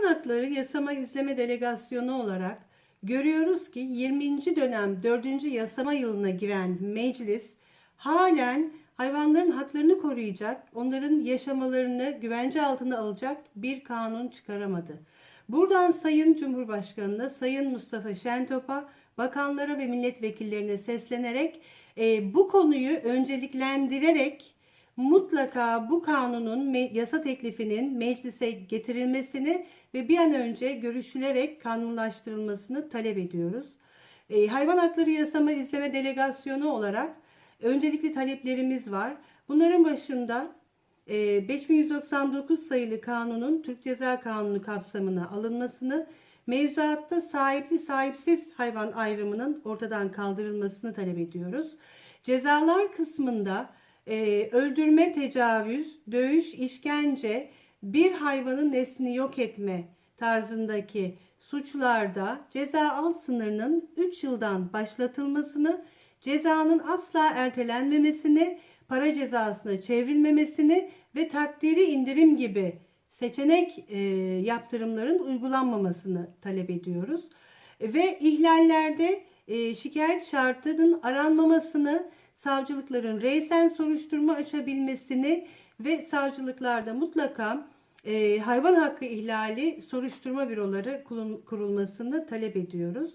Hayvan Hakları Yasama İzleme Delegasyonu olarak görüyoruz ki 20. dönem 4. yasama yılına giren meclis halen hayvanların haklarını koruyacak, onların yaşamalarını güvence altına alacak bir kanun çıkaramadı. Buradan Sayın Cumhurbaşkanı'na, Sayın Mustafa Şentop'a, bakanlara ve milletvekillerine seslenerek e, bu konuyu önceliklendirerek mutlaka bu kanunun yasa teklifinin meclise getirilmesini ve bir an önce görüşülerek kanunlaştırılmasını talep ediyoruz. E, Hayvan Hakları Yasama İzleme Delegasyonu olarak öncelikli taleplerimiz var. Bunların başında e, 5199 sayılı kanunun Türk Ceza Kanunu kapsamına alınmasını, mevzuatta sahipli sahipsiz hayvan ayrımının ortadan kaldırılmasını talep ediyoruz. Cezalar kısmında e, öldürme, tecavüz, dövüş, işkence, bir hayvanın neslini yok etme tarzındaki suçlarda ceza alt sınırının 3 yıldan başlatılmasını, cezanın asla ertelenmemesini, para cezasına çevrilmemesini ve takdiri indirim gibi seçenek e, yaptırımların uygulanmamasını talep ediyoruz. Ve ihlallerde e, şikayet şartının aranmamasını, savcılıkların reysen soruşturma açabilmesini ve savcılıklarda mutlaka e, hayvan hakkı ihlali soruşturma büroları kurul- kurulmasını talep ediyoruz.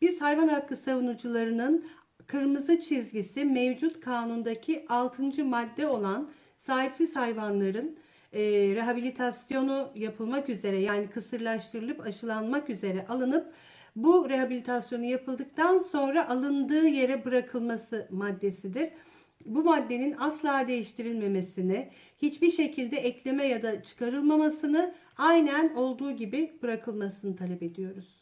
Biz hayvan hakkı savunucularının kırmızı çizgisi mevcut kanundaki 6. madde olan sahipsiz hayvanların e, rehabilitasyonu yapılmak üzere yani kısırlaştırılıp aşılanmak üzere alınıp bu rehabilitasyonu yapıldıktan sonra alındığı yere bırakılması maddesidir. Bu maddenin asla değiştirilmemesini, hiçbir şekilde ekleme ya da çıkarılmamasını aynen olduğu gibi bırakılmasını talep ediyoruz.